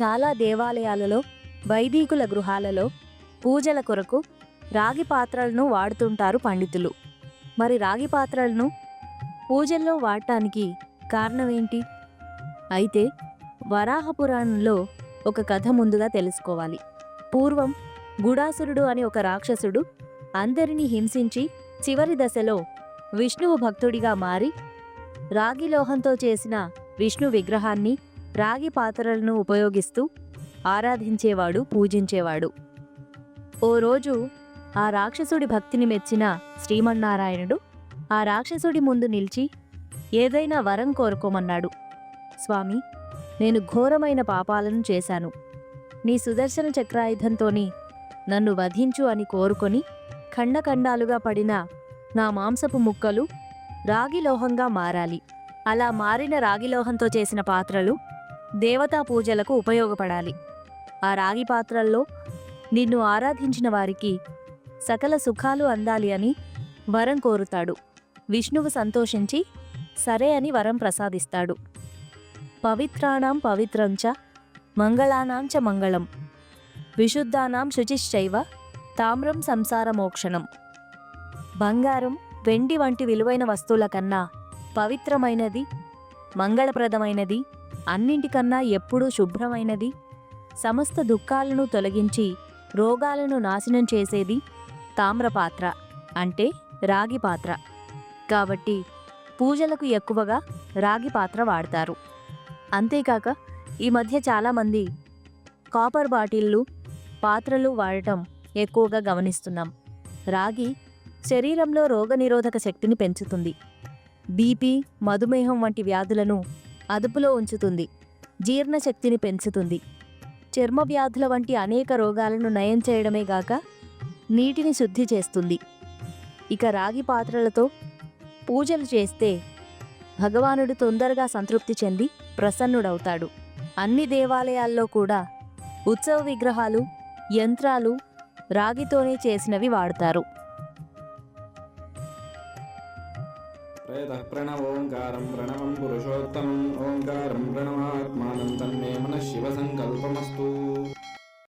చాలా దేవాలయాలలో వైదికుల గృహాలలో పూజల కొరకు రాగి పాత్రలను వాడుతుంటారు పండితులు. మరి రాగి పాత్రలను పూజల్లో వాడటానికి కారణం ఏంటి అయితే వరాహ పురాణంలో ఒక కథ ముందుగా తెలుసుకోవాలి. పూర్వం గుడాసురుడు అనే ఒక రాక్షసుడు అందరినీ హింసించి చివరి దశలో విష్ణువు భక్తుడిగా మారి రాగి లోహంతో చేసిన విష్ణు విగ్రహాన్ని రాగి పాత్రలను ఉపయోగిస్తూ ఆరాధించేవాడు పూజించేవాడు. ఓ రోజు ఆ రాక్షసుడి భక్తిని మెచ్చిన శ్రీమన్నారాయణుడు ఆ రాక్షసుడి ముందు నిలిచి ఏదైనా వరం కోరుకోమన్నాడు. స్వామి నేను ఘోరమైన పాపాలను చేశాను. నీ సుదర్శన చక్రాయుధంతోని నన్ను వధించు అని కోరుకొని ఖండఖండాలుగా పడిన నా మాంసపు ముక్కలు రాగి లోహంగా మారాలి. అలా మారిన రాగి లోహంతో చేసిన పాత్రలు దేవతా పూజలకు ఉపయోగపడాలి. ఆ రాగి పాత్రల్లో నిన్ను ఆరాధించిన వారికి సకల సుఖాలు అందాలి అని వరం కోరుతాడు. విష్ణువు సంతోషించి సరే అని వరం ప్రసాదిస్తాడు. పవిత్రాణం పవిత్రంచ మంగళానాంచ మంగళం. విశుద్ధానాం శుచిశ్చైవ తామ్రం సంసార మోక్షణం. బంగారం వెండి వంటి విలువైన వస్తువుల కన్నా పవిత్రమైనది మంగళప్రదమైనది అన్నింటికన్నా ఎప్పుడూ శుభ్రమైనది. సమస్త దుఃఖాలను తొలగించి రోగాలను నాశనం చేసేది తామ్రపాత్ర అంటే రాగి పాత్ర. కాబట్టి పూజలకు ఎక్కువగా రాగి పాత్ర వాడతారు. అంతేకాక ఈ మధ్య చాలామంది కాపర్ బాటిళ్ళు పాత్రలు వాడటం ఎక్కువగా గమనిస్తున్నాం. రాగి శరీరంలో రోగనిరోధక శక్తిని పెంచుతుంది. బీపీ మధుమేహం వంటి వ్యాధులను అదుపులో ఉంచుతుంది. జీర్ణశక్తిని పెంచుతుంది. చర్మ వ్యాధుల వంటి అనేక రోగాలను నయం చేయడమే గాక నీటిని శుద్ధి చేస్తుంది. ఇక రాగి పాత్రలతో పూజలు చేస్తే భగవానుడు తొందరగా సంతృప్తి చెంది ప్రసన్నుడవుతాడు. అన్ని దేవాలయాల్లో కూడా ఉత్సవ విగ్రహాలు యంత్రాలు రాగితోనే చేసినవి వాడతారు. प्रेतः प्रणवोङ्कारं प्रणवं पुरुषोत्तमम् ओङ्कारं प्रणवात्मानं तन्मे मनः शिवसङ्कल्पमस्तु।